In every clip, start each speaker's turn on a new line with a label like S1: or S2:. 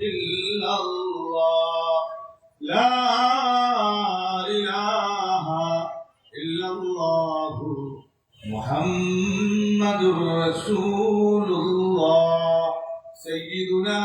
S1: إلا الله لا إله إلا الله محمد رسول الله سيدنا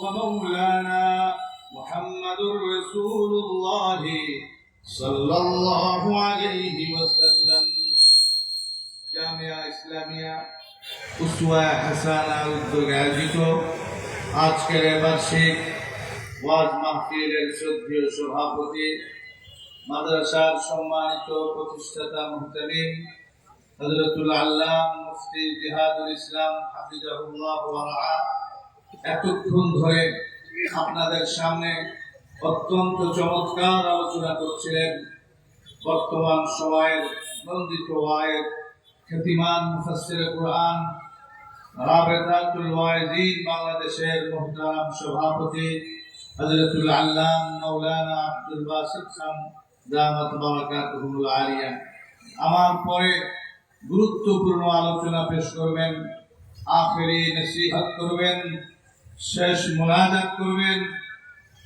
S1: ومولانا محمد رسول الله صلى الله عليه وسلم জামিয়া ইসলামিয়া উসওয়া হাসানা উদ্যোগে আয়োজিত আজকের বার্ষিক ওয়াজ মাহফিলের শ্রদ্ধেয় সভাপতি, মাদ্রাসার সম্মানিত প্রতিষ্ঠাতা মুহতামিম হযরতুল আল্লাহ মুফতি জিহাদুল ইসলাম হাফিজাহুল্লাহ এতক্ষণ ধরে আপনাদের সামনে অত্যন্ত চমৎকার আলোচনা করছিলেন বর্তমান সময়ের নন্দিত ওয়ায়েদ খ্যাতিমান মুফাসসির কোরআন বাংলাদেশের সভাপতি আল্লাম আলিয়া। আমার পরে গুরুত্বপূর্ণ আলোচনা পেশ করবেন, আখেরি নসিহত করবেন, শেষ মোনাজাত করবেন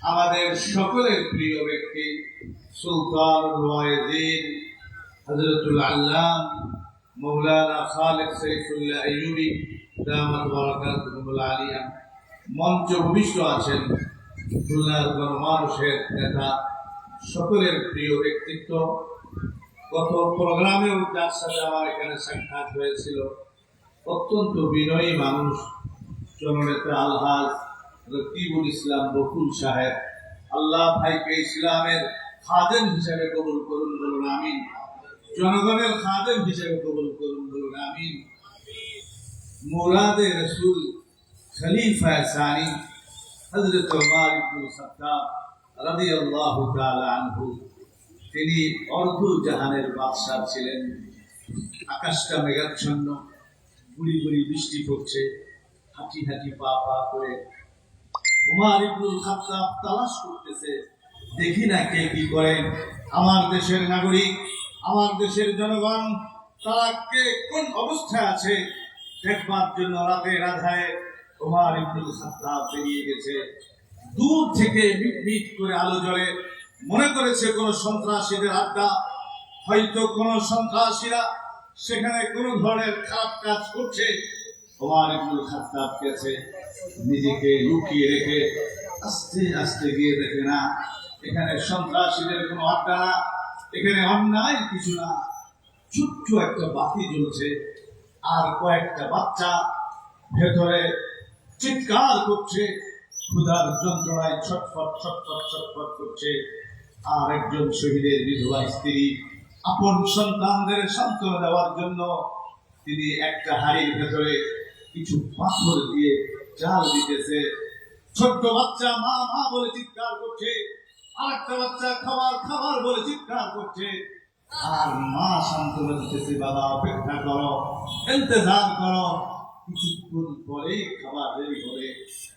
S1: আমাদের সকলের প্রিয় ব্যক্তি সুলতান ওয়াইজিন, হযরতুল আল্লাম মৌলানা খালেদ সৈফুল্লাহ দামাত বারাকাতুহুল আলিয়া। মঞ্চ ভূমিষ্ঠ আছেন খুলনার গণমানুষের নেতা, সকলের প্রিয় ব্যক্তিত্ব। গত প্রোগ্রামেও যার সাথে আমার এখানে সাক্ষাৎ হয়েছিল অত্যন্ত বিনয়ী মানুষ, জননেতা আলহাজ রকিবুল ইসলাম বকুল সাহেব। আল্লাহ ভাইকে ইসলামের খাদেম হিসেবে কবুল করুন, বলুন আমিন। জনগণের খাদেম হিসেবে কবুল করুন বলুন, আমিন। মুরাদে রসুল খলিফা সানি হজরত ওমর ইবনুল আনহু, তিনি অর্ধ জাহানের বাদশাহ ছিলেন। আকাশটা মেঘাচ্ছন্ন গুড়ি গুড়ি বৃষ্টি পড়ছে, হাঁটি হাঁটি পা পা করে। উমার ইবনুল খাত্তাব তালাশ করতেছে, দেখি না কে কি করেন। আমার দেশের নাগরিক আমার দেশের জনগণ, তারা কে কোন অবস্থায় আছে, দেখবার জন্য রাতে রাধায় উমার ইবনুল খাত্তাব বেরিয়ে গেছে। দূর থেকে মিট করে আলো জ্বলে। মনে করেছে কোন সন্ত্রাসীদের আড্ডা। হয়তো কোন সন্ত্রাসীরা সেখানে কোন ধরনের খারাপ কাজ করছে। ওমর ইবনুল খাত্তাব গেছে। নিজেকে লুকিয়ে রেখে আস্তে আস্তে গিয়ে দেখে না, এখানে সন্ত্রাসীদের কোনো আড্ডা না। এখানে অন্যায় কিছু না। ছোট্ট একটা বাতি জ্বলছে আর কয়েকটা বাচ্চা ভেতরে চিৎকার করছে, ক্ষুধার যন্ত্রণায় ছটফট ছটফট ছটফট করছে। আর একজন শহীদের বিধবা স্ত্রী আপন সন্তানদের সান্ত্বনা দেওয়ার জন্য তিনি একটা হাড়ির ভেতরে কিছু পাথর দিয়ে চাল দিতেছে। ছোট্ট বাচ্চা মা মা বলে চিৎকার করছে। আর একটা বাচ্চা খাবার খাবার বলে চিৎকার করছে। আর মা সান্ত্বনা দিতেছে বাবা, অপেক্ষা করো, ইন্তজার করো। কিছুক্ষণ পরেই খাবার রেডি হবে।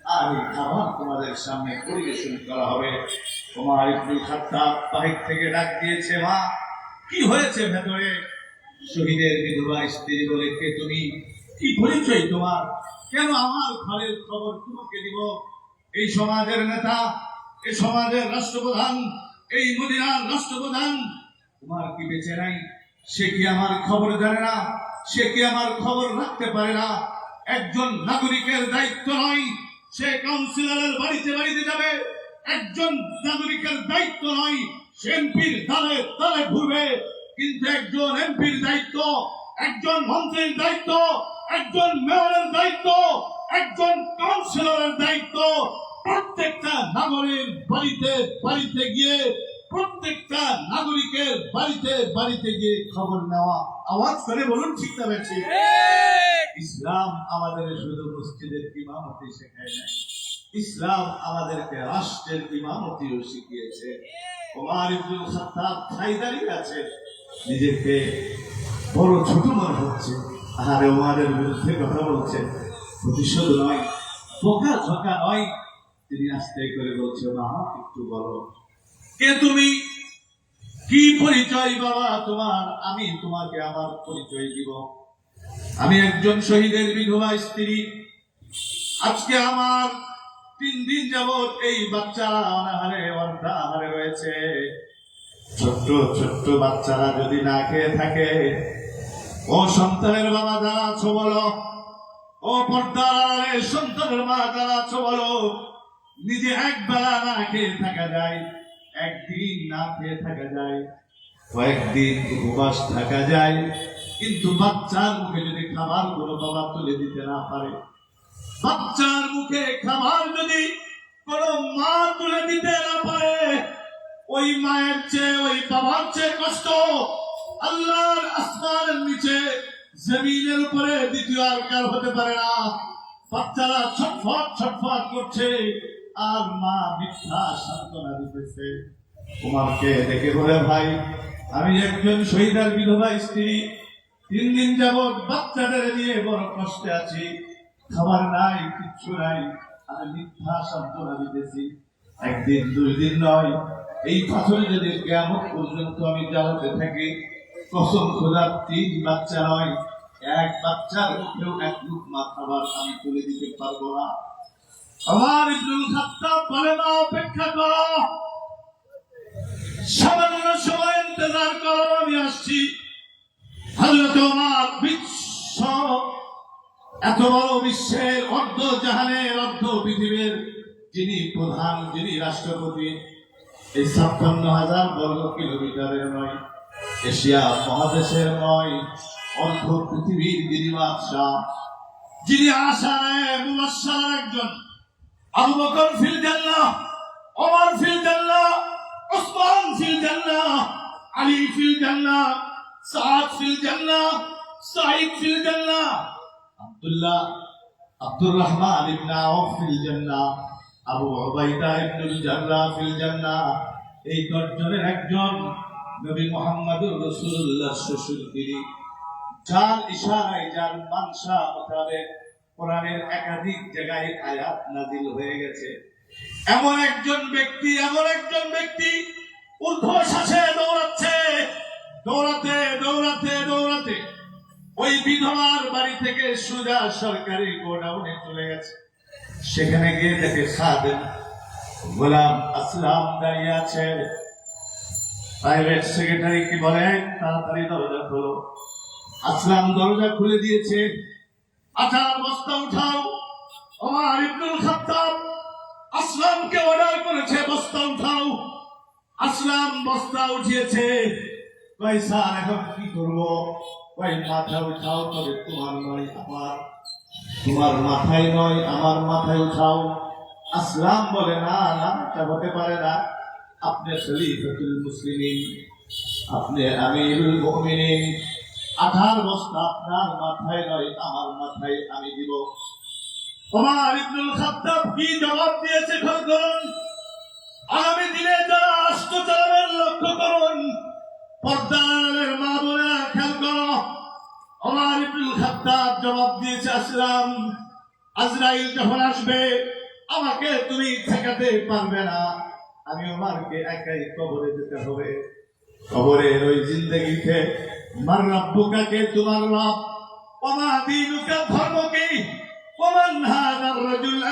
S1: আর এই খাবার তোমাদের সামনে পরিবেশন করা হবে। তোমার ইবনুল খাত্তাব বাহির থেকে ডাক দিয়েছে, মা, কি হয়েছে ভেতরে? শহীদের বিধবা স্ত্রী বলে, কে তুমি? কি পরিচয় তোমার? কেন আমার ঘরের খবর তোমাকে দিব? এই সমাজের নেতা এই সমাজের রাষ্ট্রপ্রধান, এই মদিনার রাষ্ট্রপ্রধান, তোমার কি বেঁচে নাই? সে কি আমার খবর জানে না? সে কি আমার খবর রাখতে পারে না? একজন নাগরিকের দায়িত্ব নয়, সে কাউন্সিলরের বাড়িতে বাড়িতে যাবে। একজন নাগরিকের দায়িত্ব নয়, সে এমপির দলে দলে ঘুরবে। কিন্তু একজন এমপির দায়িত্ব, একজন মন্ত্রীর দায়িত্ব, একজন মেয়রের দায়িত্ব, একজন কাউন্সিলরের দায়িত্ব। প্রত্যেকটা নাগরিক বাড়িতে বাড়িতে গিয়ে প্রত্যেকটা নাগরিকের বাড়িতে বাড়িতে গিয়ে খবর নেওয়া। আওয়াজ করে বলুন ঠিক না ঠিক। ইসলাম আমাদের শুধু মসজিদের ইমামতি শেখায় নাই। ইসলাম আমাদেরকে রাষ্ট্রের ইমামতিও শিখিয়েছে। ওমর ইবনুল খাত্তাব ঠাই দাঁড়িয়ে আছে। নিজেকে বড় ছোট মনে হচ্ছে। আর ওমারের বিরুদ্ধে কথা বলছে প্রতিশোধ নয় বোকা ঝোঁকা নয় তিনি আস্তে করে বলছে মা একটু বলো। কে তুমি? কি পরিচয় বাবা তোমার? আমি তোমাকে আমার পরিচয় দিব। আমি একজন শহীদের বিধবা স্ত্রী। আজকে আমার তিন দিন যাবৎ এই বাচ্চারা অনাহারে অর্ধাহারে রয়েছে। ছোট্ট ছোট্ট বাচ্চারা যদি না খেয়ে থাকে, ও সন্তানের বাবা যারা আছো বলো, ও পর্দারে সন্তানের মা যারা আছো বলো নিজে এক বেলা না খেয়ে থাকা যায়, একদিন না খেয়ে থাকা যায়, কয়েকদিন উপবাস থাকা যায়, কিন্তু বাচ্চার মুখে যদি খাবার কোনো বাবা তুলে দিতে না পারে, বাচ্চার মুখে খাবার যদি কোনো মা তুলে দিতে না পারে, ওই মায়ের চেয়ে, ওই বাবার চেয়ে কষ্ট, আল্লাহর আসমানের নিচে, জমিনের উপরে দ্বিতীয় আর কার হতে পারে না। বাচ্চারা ছটফট ছটফট করছে। আর মা মিথ্যা সান্ত্বনা দিতেছে। কুমারকে দেখে বলে, ভাই, আমি একজন শহীদার বিধবা স্ত্রী। তিন দিন যাবৎ বাচ্চাদের নিয়ে বড় কষ্টে আছি। খাবার নাই, কিচ্ছু নাই। আমি মিথ্যা সান্ত্বনা দিতেছি। একদিন, দুই দিন নয়। এই পাথরে যদি কেমন পর্যন্ত আমি জ্বালাতে থাকি, কসম খোদার তিন বাচ্চা নয়, এক বাচ্চার মুখেও এক লুক মা খাবার আমি তুলে দিতে পারব না। আমার ইবনুল খাত্তাব বলে না, অপেক্ষা করো। সামান্য সময় ইন্তজার করো, আমি আসছি। হযরত ওমর বিশ্ব, এত বড় বিশ্বের অর্ধ জাহানের, অর্ধ পৃথিবীর যিনি প্রধান, যিনি রাষ্ট্রপতি, এই ছাপ্পান্ন হাজার বর্গ কিলোমিটারের নয়, এশিয়া মহাদেশের নয়, অর্ধ পৃথিবীর যিনি বাদশাহ যিনি মুবাশশার একজন। আবু বকর ফিল জান্নাহ, ওমর ফিল জান্নাহ উসমান ফিল জান্নাহ, আলী ফিল জান্নাহ, সাদ ফিল জান্নাহ সাইদ ফিল জান্নাহ, আব্দুল্লাহ আব্দুর রহমান ইবনে আউফ ফিল জান্নাহ, আবু উবাইদা ইবনুল জাররাহ ফিল জান্নাহ, এই দশজনের একজন নবী মুহাম্মদুর রাসূলুল্লাহ শ্বশুর তিনি যার ইশারায়, যার মানসা মোতাবেক কোরআনের একাধিক জায়গায় আয়াত নাজিল হয়ে গেছে। এমন একজন ব্যক্তি, এমন একজন ব্যক্তি ঊর্ধ্বশ্বাসে দৌড়াচ্ছে। দৌড়াতে দৌড়াতে দৌড়াতে ওই বিধবার বাড়ি থেকে সুজা সরকারি গোডাউনে চলে গেছে। সেখানে গিয়ে দেখে খাদেম গোলাম আসলাম দাঁড়িয়ে আছে। প্রাইভেট সেক্রেটারি কি বলে তাড়াতাড়ি দরজা খোলো। আসলাম দরজা খুলে দিয়েছে। আচার বস্তা উঠাও আমার ইবনুল খাত্তাব আসলামকে অর্ডার করেছে বস্তা উঠাও আসলাম, বস্তা উঠিয়েছে। কই স্যার, এখন কি করব? কই মাথা উঠাও, তবে তোমার নয়, আমার। তোমার মাথায় নয়, আমার মাথায় উঠাও। আসলাম বলে, না না, এটা হতে পারে না। আপনি খলিফাতুল মুসলিমিন, আপনি আমিরুল মুমিনিন। আঠার বস্তা আপনার মাথায় নয় আমার মাথায় আমি দিব। ওমর ইবনুল খাত্তাব কি জবাব দিয়েছে খেয়াল করুন? আগামী দিনে যারা রাষ্ট্র চালাবেন লক্ষ্য করুন পর্দারের মা বোনেরা খেয়াল করো। ওমর ইবনুল খাত্তাব জবাব দিয়েছে, আসলাম। আজরাইল যখন আসবে, আমাকে তুমি ঠেকাতে পারবে না। আমি ওমারকে একাই কবরে যেতে হবে। কবরের ওই জিন্দগিতে মার রব্বুকাকে তোমার রব? ধর্ম কি রাজুল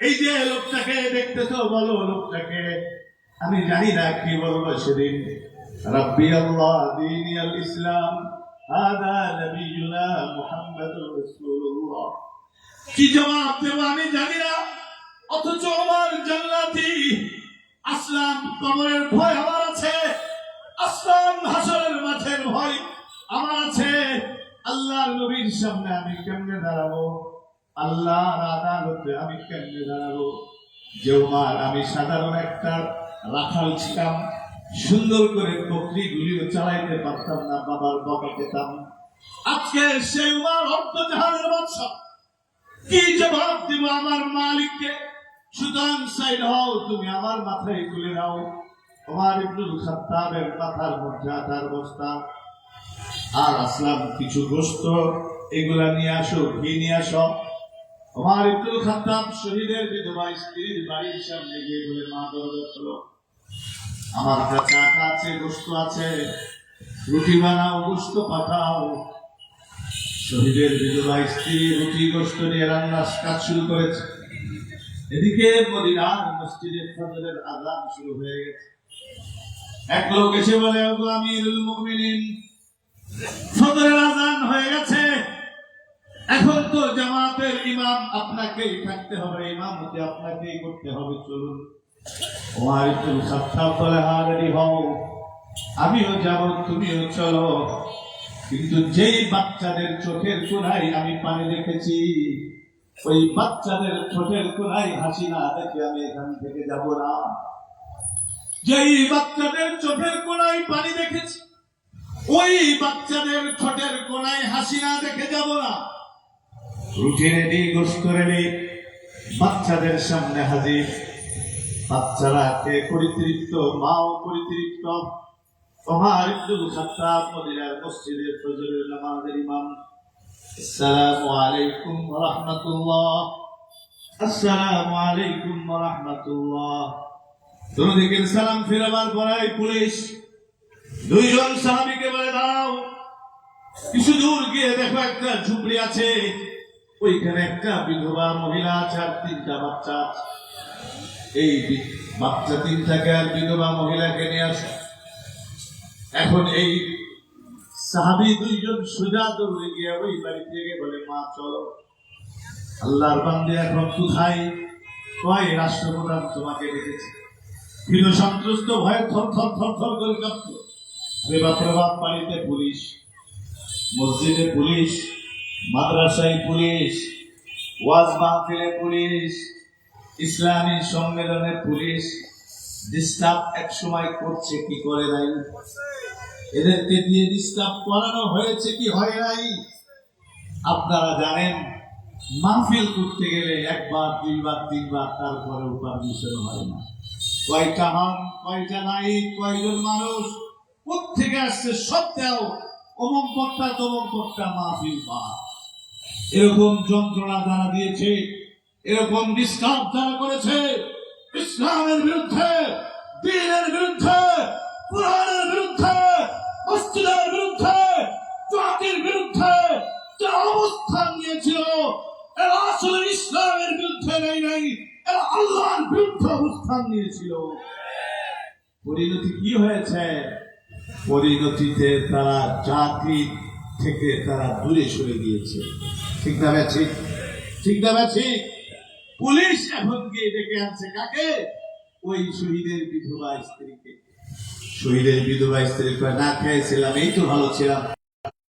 S1: এই যে লোকটাকে দেখতেছো, বলো লোকটাকে। আমি জানি না কি বলব সেদিন। রব্বি আল্লাহ দীনি আল ইসলাম, হাদা নবিয়ুনা মুহাম্মাদুর কি জবাব দেব আমি জানি না, অথচ আমার জান্নাতি। আসলাম, কবরের ভয় আমার আছে। আসলাম হাসরের মাঠের ভয়। আমার আছে আল্লাহর নবীর সামনে, আমি কেমনে দাঁড়াবো? আল্লাহর আদালতে আমি কেমনে দাঁড়াবো? যে উমার আমি সাধারণ একটা রাখাল ছিলাম। সুন্দর করে বকরি গুলিও চালাইতে পারতাম না, বাবার বকা পেতাম। আজকে সে উমার অর্থ জাহানের বাদশা কি জবাব দিব আমার মালিককে? সুতরাং সাইড হও, তুমি আমার মাথায় তুলে নাও। তোমার ইবনুল খাত্তাবের মাথার মধ্যে আধার বস্তা। আর আসলাম কিছু গোস্ত, এগুলা নিয়ে আসো, ঘি নিয়ে আসো। আমার ইবনুল খাত্তাব শহীদের বিধবা স্ত্রীর বাড়ির সামনে গিয়ে বলে, মা, দরজা খোলো। আমার কাছে আটা আছে, গোস্ত আছে। রুটি বানাও, গোস্ত পাঠাও। শহীদের বিধবা স্ত্রী রুটি গোষ্ঠ নিয়ে রান্নার কাজ শুরু করেছে। এদিকে মদিনার মসজিদে ফজরের আজান শুরু হয়ে গেছে। এক লোক এসে বলে আমিরুল আজান হয়ে গেছে। এখন তো জামাতের ইমাম আপনাকেই থাকতে হবে, ইমামতি আপনাকেই করতে হবে, চলুন। ওমার ইবনুল খাত্তাব বলে হ্যাঁ রেডি হও। আমিও যাব, তুমিও চলো। কিন্তু যেই বাচ্চাদের চোখের কোনায় আমি পানি দেখেছি, ওই বাচ্চাদের চোখের কোনায় হাসি না দেখে আমি এখান থেকে যাব না। যেই বাচ্চাদের চোখের কোনায় পানি দেখেছি, ওই বাচ্চাদের ঠোঁটের কোনায় হাসি না দেখে যাব না। রুটি রেডি গোস্ত রেডি বাচ্চাদের সামনে হাজির। বাচ্চারা কে পরিতৃপ্ত, মাও পরিতৃপ্ত? ওমর ইবনুল খাত্তাব মদিনার মসজিদে ফজরের নামাজের ইমাম। আসসালামু আলাইকুম ওয়া রাহমাতুল্লাহ। আসসালামু আলাইকুম ওয়া রাহমাতুল্লাহ। দুদিকে সালাম ফিরাবার পরে পুলিশ। দুইজন সাহাবিকে বলে দাও কিছু দূর গিয়ে দেখো একটা ঝুপড়ি আছে। ওইখানে একটা বিধবা মহিলা আছে আর তিনটা বাচ্চা আছে। এই বাচ্চা তিনটাকে আর বিধবা মহিলাকে নিয়ে আসো। এখন এই সাহাবি দুইজন সুজা দৌড়ে গিয়ে ওই বাড়ি থেকে বলে, মা, চলো। আল্লাহর বান্দে এখন কোথায়? কয় রাষ্ট্রপ্রধান তোমাকে ডেকেছে ভীত সন্ত্রস্ত ভয়ে থর থর থর থর করে কাঁপত। রেবা প্রভাব বাড়িতে পুলিশ, মসজিদে পুলিশ, মাদ্রাসায় পুলিশ, ওয়াজ মাহফিলে পুলিশ, ইসলামী সম্মেলনে পুলিশ ডিস্টার্ব এক সময় করছে, কি করে নাই? এদেরকে দিয়ে ডিস্টার্ব করানো হয়েছে, কি হয় নাই? আপনারা জানেন, মাহফিল করতে গেলে একবার, দুইবার, তিনবার তারপরে পারমিশন হয় না। কয়টা হন কয়টা নাই কয়জন মানুষ? কোথেকে আসছে সব দেও? অমুক বক্তা তমুক বক্তা মাহফিল বা এরকম যন্ত্রণা যারা দিয়েছে, এরকম ডিস্টার্ব যারা করেছে, ইসলামের বিরুদ্ধে, দিনের বিরুদ্ধে, কোরআনের বিরুদ্ধে, মসজিদের বিরুদ্ধে, জাতির বিরুদ্ধে যে অবস্থান নিয়েছিল এরা আসলে ইসলামের বিরুদ্ধে নেই নাই, এরা আল্লাহর বিরুদ্ধে অবস্থান নিয়েছিল। পরিণতি কি হয়েছে? পরিণতিতে তারা জাতি থেকে তারা দূরে সরে গিয়েছে। ঠিক না ঠিক? ঠিক না ঠিক? পুলিশ এখন গিয়ে ডেকে আনছে কাকে? ওই শহীদের বিধবা স্ত্রীকে। শহীদের বিধবা স্ত্রী না খেয়েছিলাম, এই তো ভালো ছিলাম।